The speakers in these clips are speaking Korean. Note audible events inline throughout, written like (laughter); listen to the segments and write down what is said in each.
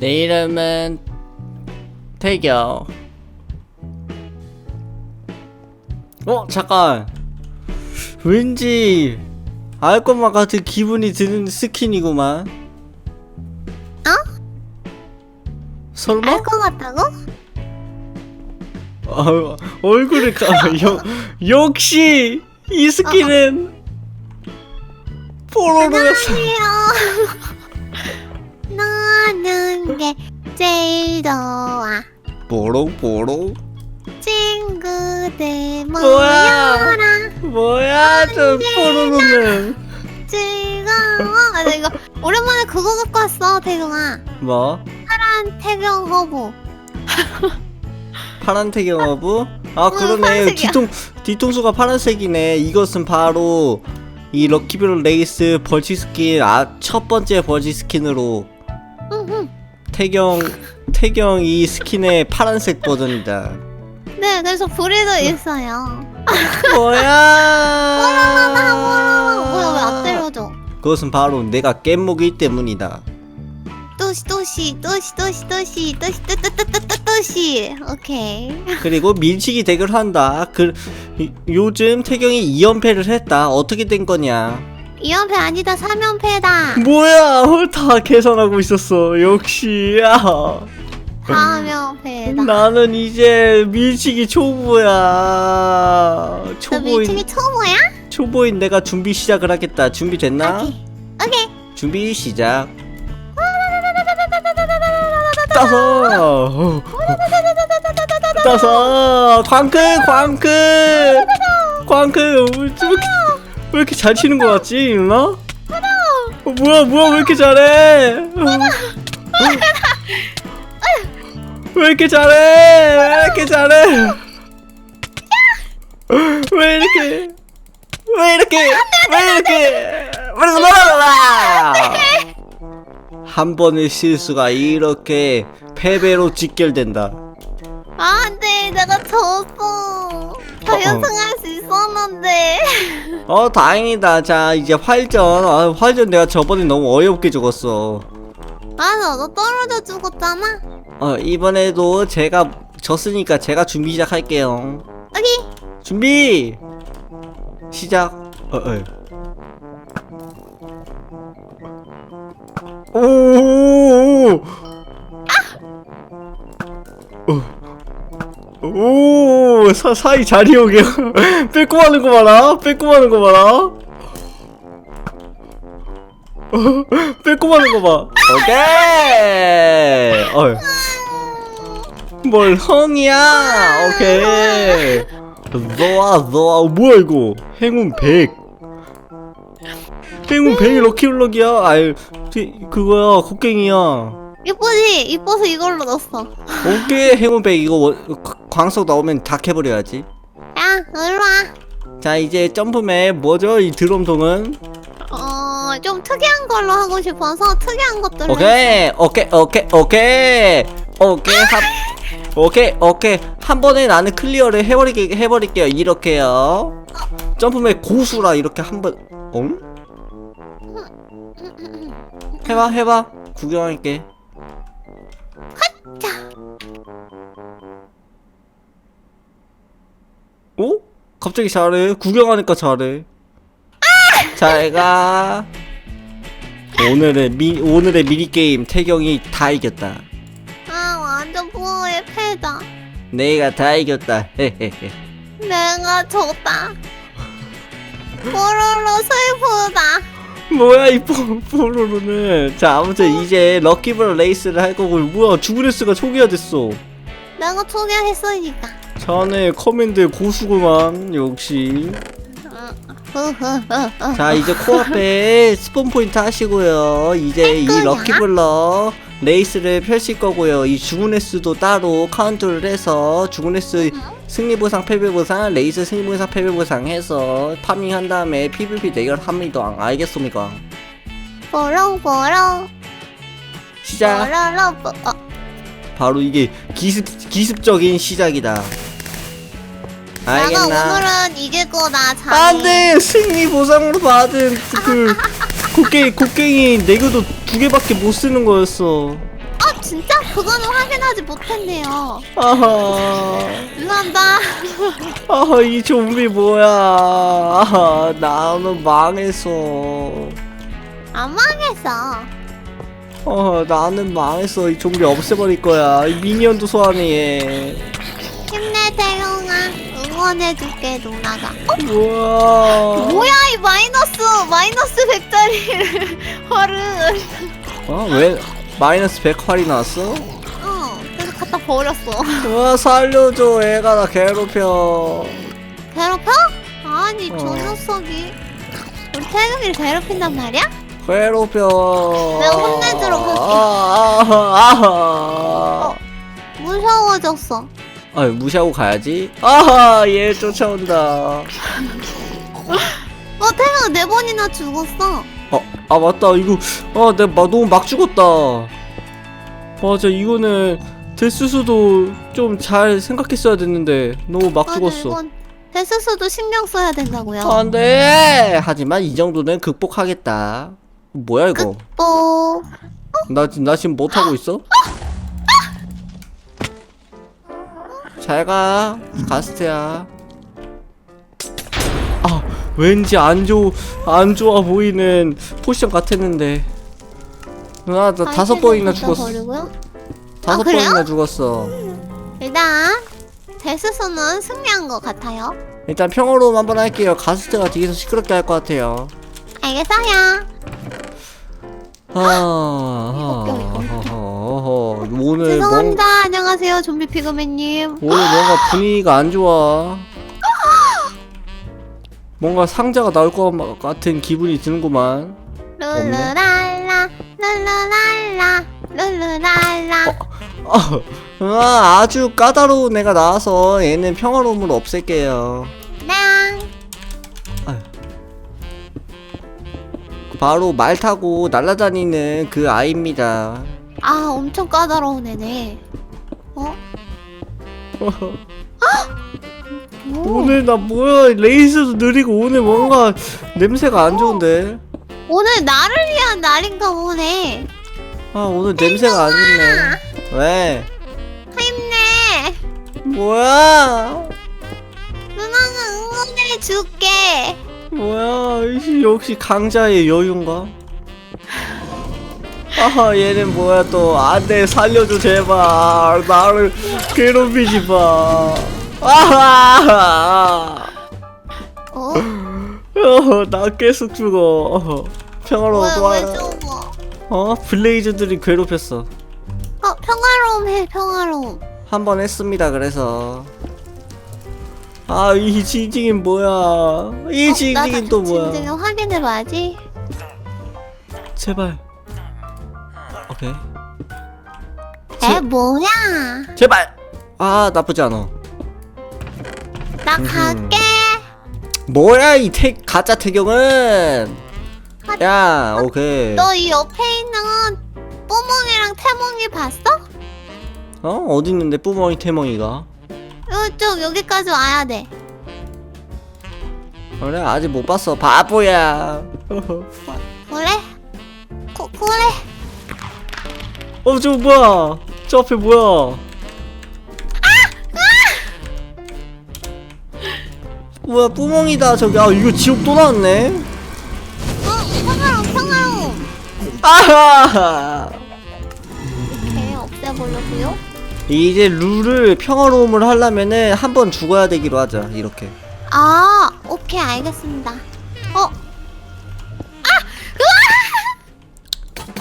내 이름은 태경. 어 잠깐. 왠지 알 것만 같은 기분이 드는 스킨이구만. 어? 설마? 알 것 같다고? 아, 얼굴을 가. (laughs) 역, 역시 이 스킨은 포로로였어. 나는 게 제일 좋아. 뽀롱뽀롱. 친구들 뭐야? 모여라. 뭐야 저 포로로는? 즐거워. 아, 나 이거 오랜만에 그거 갖고 왔어, 태경아. 뭐? 파란 태경 허브. 파란 태경어부? 아 그러네 파란색이야. 뒤통 뒤통수가 파란색이네 이것은 바로 이 럭키블 레이스 벌치 스킨 아 첫 번째 벌치 스킨으로. 태경 태경 이 스킨의 파란색 버전이다 네, 그래서 불이도 있어요. 뭐야 뭐야, 왜 안 때려줘? 그것은 바로 내가 깻목이기 때문이다 또시, 또시, 또시, 또시, 또시, 또시, 또또또또또 또시. 오케이. 그리고 밀치기 대결한다 그 이- 요즘 태경이 2연패를 했다 어떻게 된 거냐 2연패 아니다, 3연패다. 뭐야 다 계산하고 있었어 역시 야 4연패다. 나는 이제 밀치기 초보야. 너 초보인 밀칭이 초보야? 초보인 내가 준비 시작을 하겠다. 준비 됐나? 오케이. 오케이. 준비 시작. 따서 따서 광클 광클 광클 왜 이렇게 왜 이렇게 잘 치는 거 같지 누나? 어, 뭐야 뭐야 왜 이렇게 잘해? 왜 이렇게 잘해? 왜 이렇게 잘해? 왜 이렇게 왜 이렇게 왜 이렇게 한 번의 실수가 이렇게 패배로 직결된다. 아, 안 돼. 내가 졌어. 더 어, 어. 연승할 수 있었는데. 어 다행이다. 자 이제 활전. 아, 활전 내가 저번에 너무 어이없게 죽었어. 맞아, 너 떨어져 죽었잖아. 어 이번에도 제가 졌으니까 제가 준비 시작할게요. 오케이. 준비 시작. 어, 어. 오. 오. 오, 사, 사이 자리 오게. (laughs) 뺏고 하는 거 봐라. 뺏고 하는 거 봐라. 어, (laughs) 뺏고 하는 거 봐. 오케이. 어. 뭘 헝이야. 오케이. 좋아, 좋아. 뭐야 이거? 행운 100. 행운 100이 럭키블럭이야. 아유, 그- 그거야. 곡괭이야. 이쁘지? 이뻐서 이걸로 넣었어. 오케이 행운 100 이거 원- 그- 광석 나오면 다 캐버려야지. 야, 일로 와. 자 이제 점프맨 뭐죠 이 드럼통은? 어, 좀 특이한 걸로 하고 싶어서 특이한 것들로. 오케이 오케이 오케이 오케이 오케이 한 오케이 오케이 한 번에 나는 클리어를 해버리게 해버릴게요 이렇게요. 점프맨 고수라 이렇게 한 번. 응? 해봐 해봐 구경할게. 자, 어? 갑자기 잘해. 구경하니까 잘해. 잘가. 오늘의 미 오늘의 미니 게임 태경이 다 이겼다. 아, 완전 부어의 패다. 내가 다 이겼다. 헤헤헤. 내가 졌다. 뽀로로 슬프다. (laughs) 뭐야 이 뽀- 뽀로로는. 자 아무튼 이제 럭키블 레이스를 할 거고 뭐야 주브레스가 초기화 됐어. 내가 소개했으니까. 자네 커맨드 고수구만 역시. 흐흐흐흐. 자 이제 코앞에 스폰 포인트 하시고요 이제 이? 럭키블럭 레이스를 펼칠 거고요 이 주문횟수도 따로 카운트를 해서 주문횟수 승리 보상 패배 보상 레이스 승리 보상 패배 보상 해서 파밍 한 다음에 PVP 대결합니다 알겠습니까 뽀롱뽀롱. 시작 뽀로로 뽀. 어, 바로 이게 기습 기습적인 시작이다 알겠나 오늘은 이길 거다. 자기. 안돼 승리 보상으로 받은 그 (laughs) 곡괭이 곡괭이 내구도 두 개밖에 못 쓰는 거였어 아, 진짜 그거는 확인하지 못했네요. 아하 죄송합니다. 아하 이 좀비 뭐야 아하 나는 망했어 안 망했어. 어 나는 망했어 이 좀비 없애버릴 거야 이 미니언도 소환해 힘내 태용아. 응원해줄게 누나가. 어? 우와 뭐야 이 마이너스 마이너스 100짜리 (laughs) 활은. 어? 왜 마이너스 100 활이 나왔어? 어. 그래서 갖다 버렸어. 와 살려줘 애가 나 괴롭혀 괴롭혀? 아니 저 어. 녀석이 우리 태경이를 괴롭힌단 말이야? 괴롭혀 내가 혼내주러 갈게. 아, 아, 아. 무서워졌어. 아 무시하고 가야지. 아하 얘 쫓아온다. 어 태경아 네 번이나 죽었어. 어, 아 맞다. 이거 아 내가 막, 너무 막 죽었다. 맞아 이거는 데스수도 좀 잘 생각했어야 됐는데 너무 막 죽었어. 이건 데스수도 신경 써야 된다고요. 안돼! 하지만 이 정도는 극복하겠다. 뭐야 이거? 뭐 나, 지- 나 지금 못하고 있어? 잘가 가스트야 아 왠지 안, 좋, 안 좋아 보이는 포션 같았는데 누나 나 다섯 번이나 죽었어 버리고요. 다섯 아? 번이나 죽었어 일단 데스수는 승리한 것 같아요. 일단 평화로움 한번 할게요 가스트가 뒤에서 시끄럽게 할 것 같아요 알겠어요. 아. 아, 아, 오늘 뭔, 죄송합니다. 안녕하세요, 좀비 피그맨님. 오늘 뭔가 분위기가 안 좋아. (gasps) 뭔가 상자가 나올 것 같은 기분이 드는구만. 룰루랄라, 룰루랄라, 룰루랄라. 아, 아, 아주 까다로운 애가 나와서 얘는 평화로움을 없앨게요. 네. 바로 말 타고 날아다니는 그 아이입니다. 아, 엄청 까다로운 애네. 어? 오, (laughs) 오늘 나 뭐야 레이스도 느리고 오늘 뭔가 냄새가 안 좋은데. 오늘 나를 위한 날인가 보네. 아 오늘 냄새가 안 좋네. 왜? 힘내. 뭐야? 누나가 응원해 줄게. 뭐야 이 역시 강자의 여유인가? 아하 얘는 뭐야 또. 안돼 살려줘 제발. 나를 괴롭히지 마. 아하 어? 어, 나 계속 죽어. 어, 평화로워 왜, 또 왜? 어? 블레이즈들이 괴롭혔어. 어, 평화로움 해, 평화로움. 한 번 했습니다 그래서. 아 이 징징인 뭐야? 이 어, 징징인 또 뭐야? 지금 확인해봐야지. 제발 오케이 에, 제- 뭐야? 제발 아 나쁘지 않아 나. 갈게. 뭐야 이 태, 가짜 태경은 야 오케이 너 이 옆에 있는 뽀몽이랑 태몽이 봤어? 어 어디 있는데 뿌멍이 태멍이가 이쪽 여기까지 와야 돼. 그래 아직 못 봤어 바보야 그래? 고, 그래. 어 저 뭐야 저 앞에 뭐야 뭐야 뿌멍이다 저기 아 이거 지옥 또 나왔네 어, 평화로움, 평화로움. 아하 오케이, 없애보려고요. 이제 룰을 평화로움을 하려면은 한 번 죽어야 되기로 하자 이렇게 아, 오케이, 알겠습니다. 어,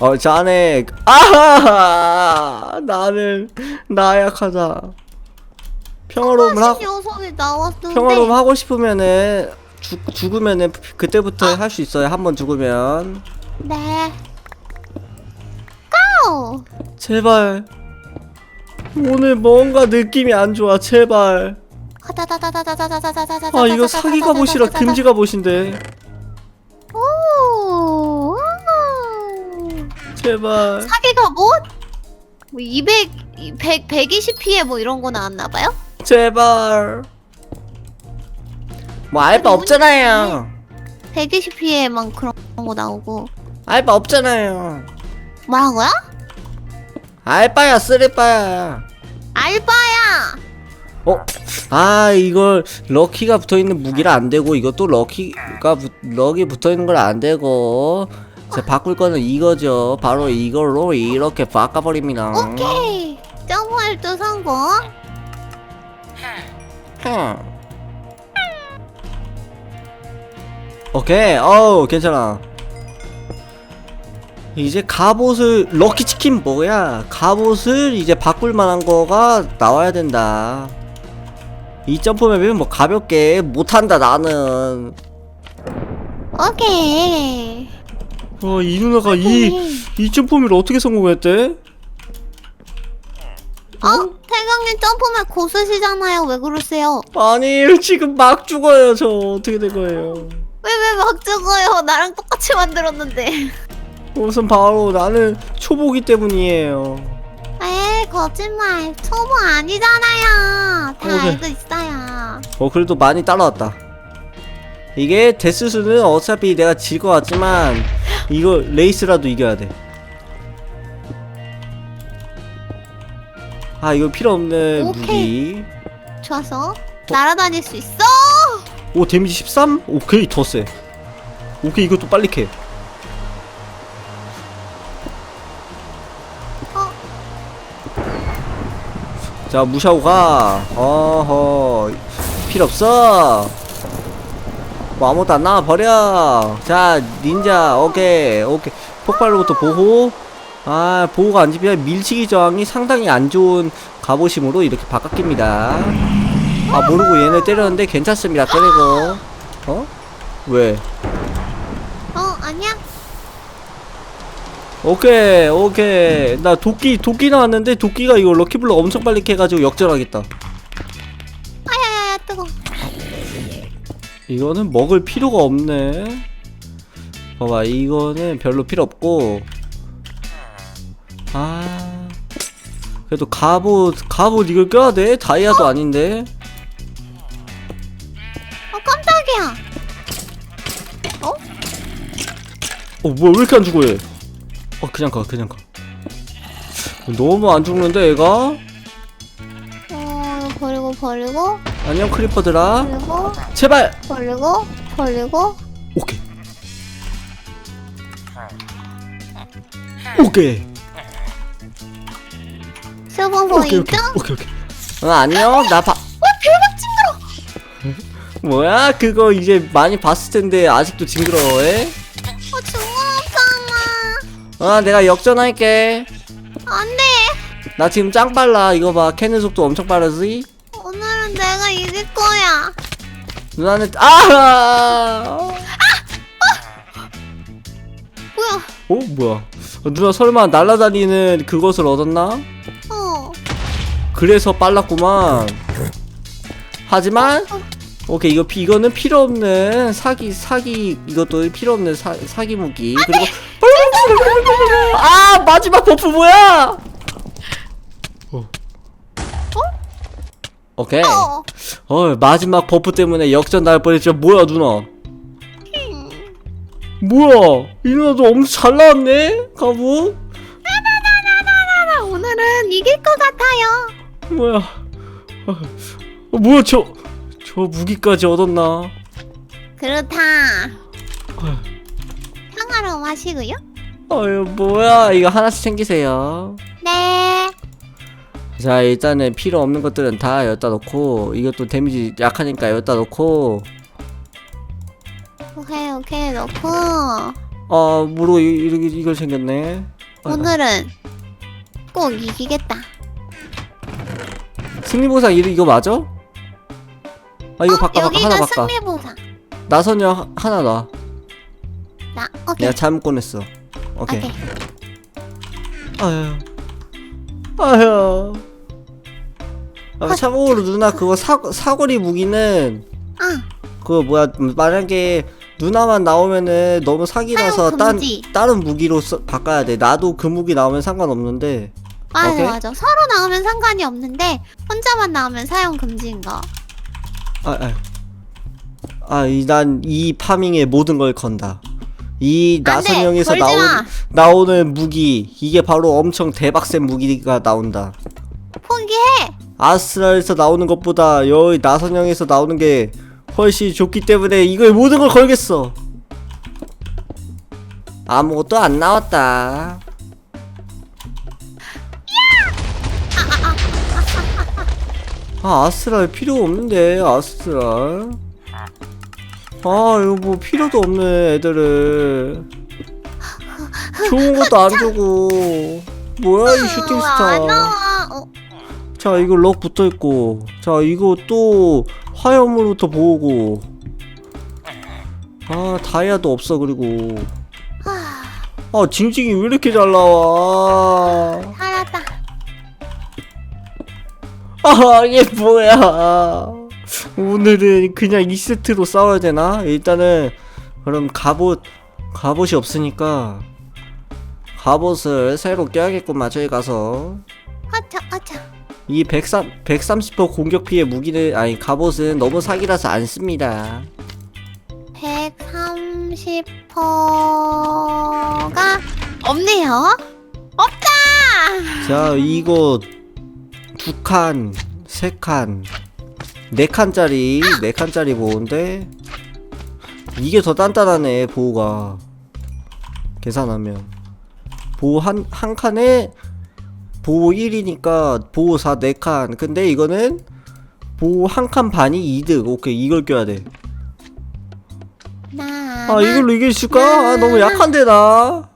어 자네 아하 나는 나약하다 평화로움을 하신 녀석이 나왔는데. 평화로움 하고 싶으면은 죽 죽으면은 그때부터 할 수 있어요 한 번 죽으면 네. 고! 제발 오늘 뭔가 느낌이 안 좋아 제발 아 이거 사기 갑옷이라 금지 갑옷인데 오. 제발 사기 갑옷? 뭐 200, 100, 120피에 뭐 이런 거 나왔나 봐요? 제발 뭐 알바 없잖아요 120피에만 그런 거 나오고. 알바 없잖아요 뭐라고요? 알바야 쓰레빠야 알바야. 어? 아 이걸 럭키가 붙어있는 무기라 안되고 이것도 럭키가 붙, 럭이 붙어있는 걸 안되고 자 바꿀 거는 이거죠 바로 이걸로 이렇게 바꿔버립니다 오케이. 점프할 때 성공. 흠. 오케이 어우 괜찮아 이제 갑옷을 럭키 치킨 뭐야 갑옷을 이제 바꿀 만한 거가 나와야 된다 이 점프맵이면 뭐 가볍게 못한다 나는 오케이. 와 이 누나가 이, 이 점프맵을 어떻게 성공했대? 어? 태경님 점프맨 고수시잖아요. 왜 그러세요? 아니 지금 막 죽어요 저 어떻게 된 거예요 왜 왜 막 죽어요? 나랑 똑같이 만들었는데. 우선 바로 나는 초보기 때문이에요 에이 거짓말. 초보 아니잖아요. 다 오케이. 알고 있어요. 어 그래도 많이 따라왔다 이게 데스수는 어차피 내가 질 것 같지만 이거 레이스라도 이겨야 돼 아 이거 필요 없는 오케이. 무기 좋았어. 날아다닐 수 있어. 오 데미지 13? 오케이 더 세 오케이 이것도 빨리 캐 어? 자 무시하고 가 어허 필요 없어 뭐 아무것도 안 나와 버려 자 닌자 오케이 오케이 폭발로부터 보호 아 보호가 안 집히면 밀치기 저항이 상당히 안 좋은 갑오심으로 이렇게 바꿔깁니다 아 모르고 얘네 때렸는데 괜찮습니다 때리고 어? 왜? 어 아니야. 오케이 오케이 나 도끼 도끼 나왔는데 도끼가 이거 럭키블럭 엄청 빨리 캐가지고 역전하겠다 아야야야 뜨거. 이거는 먹을 필요가 없네 봐봐 이거는 별로 필요 없고 아 그래도 갑옷 갑옷 이걸 껴야 돼? 다이아도 아닌데 어 깜짝이야. 어? 어 뭐야 왜 이렇게 안 죽어 얘? 어 그냥 가 그냥 가 너무 안 죽는데 얘가? 어 버리고 버리고 안녕 크리퍼들아 버리고 제발 버리고 버리고 오케이 오케이 슈퍼 오케이. 오케이 오케이 오케이 어, 안녕 나 봐. 대박 징그러. 뭐야 그거 이제 많이 봤을 텐데 아직도 징그러워해? 어 죽었잖아. 아 내가 역전할게 안돼. 나 지금 짱 빨라 이거 봐 캐는 속도 엄청 빠르지? 누나는 아! 뭐야? 어? 뭐야? 어, 누나 설마 날아다니는 그것을 얻었나? 어. 그래서 빨랐구만. 하지만 오케이 이거 피, 이거는 필요 없는 사기 사기 이것도 필요 없는 사, 사기 무기. 그리고 아! 마지막 버프 뭐야 오케이 어. 어 마지막 버프 때문에 역전 날 뻔했죠 뭐야 누나 음. 뭐야 이 누나도 엄청 잘 나왔네 가부 나나나나나나 오늘은 이길 것 같아요. 뭐야 어, 어, 뭐야 저저 무기까지 얻었나 그렇다. 어. 평화로움 하시고요. 아유 뭐야 이거 하나씩 챙기세요 네. 자 일단은 필요 없는 것들은 다 여기다 놓고 이것도 데미지 약하니까 여기다 놓고 오케이 오케이 넣고 아 뭐로 이, 이렇게 이걸 챙겼네 아이고. 오늘은 꼭 이기겠다. 승리보상 이거, 이거 맞아? 아 이거 어, 바꿔 바꿔 여기가 하나 바꿔 승리보상. 나선녀 하- 하나 놔 나 오케이. 내가 잘못 꺼냈어 오케이, 오케이. 아휴 아휴 아, 헛. 참고로 누나 그거 사, 사거리 무기는 아 그거 뭐야 만약에 누나만 나오면은 너무 사기라서 사용 딴, 금지. 다른 무기로 써, 바꿔야 돼 나도 그 무기 나오면 상관없는데 맞아 오케이. 맞아. 서로 나오면 상관이 없는데 혼자만 나오면 사용 금지인 거. 아, 아, 이, 난 이 파밍에 모든 걸 건다. 이 나선형에서 걸지 나온 마. 나오는 무기 이게 바로 엄청 대박센 무기가 나온다. 포기해. 아스트랄에서 나오는 것보다 여기 나선형에서 나오는 게 훨씬 좋기 때문에 이걸 모든 걸 걸겠어. 아무것도 안 나왔다. 아 아스트랄 필요 없는데 아스트랄 아 이거 뭐 필요도 없네 애들을. 좋은 것도 안 주고. 뭐야 이 어, 슈팅스타. 안 나와. 어, 자 이거 럭 붙어있고. 자 이거 또 화염으로부터 보고. 아 다이아도 없어 그리고. 하, 아 징징이 왜 이렇게 잘 나와? 살았다. 아 이게 뭐야 오늘은 그냥 2세트로 싸워야 되나 일단은 그럼 갑옷 갑옷이 없으니까 갑옷을 새로 껴야겠구만 저기 가서 아차, 아차. 이 130, 130% 공격 피해 무기는 아니 갑옷은 너무 사기라서 안 씁니다 130%가 없네요. 없다! 자 이거 두 칸, 세 칸, 네 칸짜리, 네 칸짜리 보호인데 이게 더 단단하네 보호가 계산하면 보호 한, 한 칸에 보호 1이니까 보호 4, 네칸 근데 이거는 보호 한 칸 반이 이득 오케이 이걸 껴야 돼아 나. 이걸로 이길 수 있을까? 아 너무 약한데 나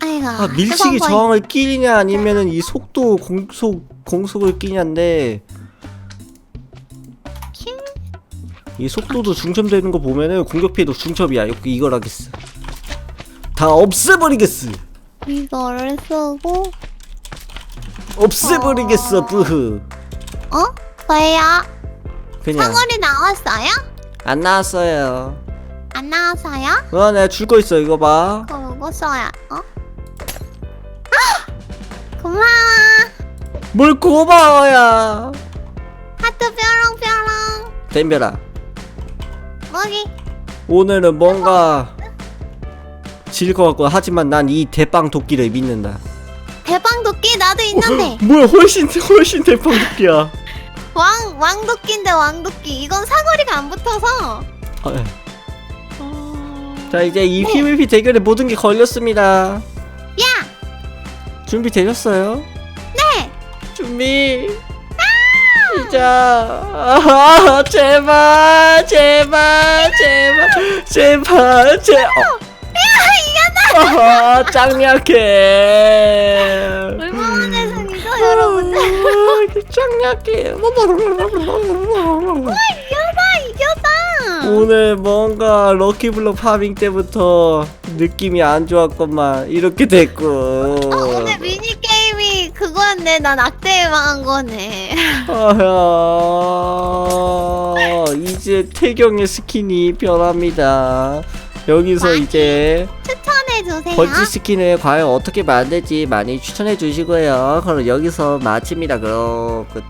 아이고. 아 밀치기 저항을 끼냐 아니면은 이 속도 공속 공속을 끼냐인데 이 속도도 중첩되는 거 보면은 공격 피해도 중첩이야 이거 이걸 하겠어 다 없애버리겠어 이거를 쓰고, 없애버리겠어 어. 뿌흐 어? 왜요? 그냥 사거리 나왔어요? 안 나왔어요 안 나왔어요? 어 내가 줄 거 있어 이거 봐 그거 써야, 어? 아! 고마워. 뭘 고마워야 하트 뾰롱뾰롱. 댐벼라 먹이. 오늘은 뭔가 질 것 같고 하지만 난 이 대빵 도끼를 믿는다 대빵 도끼 나도 있는데. 뭐야 훨씬 훨씬 대빵 도끼야 (laughs) 왕, 왕도끼인데 왕도끼. 이건 사거리가 안 붙어서. 아, 예. 어... 자 이제 이 PVP 대결에 모든 게 걸렸습니다 야! 준비 되셨어요? 네! 준비 시작 아, 제발 제발 제발 제발 제 어. 아, 짱 약해 얼마만에 승이죠, 여러분들? 아, 짱 약해 이겼다, 이겼다! 오늘 뭔가 럭키블럭 파밍 때부터 느낌이 안 좋았건만 이렇게 됐고 어, 오늘 미니게임이 그거였네. 난 악대에 망한 거네. 아야 이제 태경의 스킨이 변합니다 여기서 많이 이제 추천해 주세요. 번지 스킨을 과연 어떻게 만들지 많이 추천해 주시고요 그럼 여기서 마칩니다 그럼 끝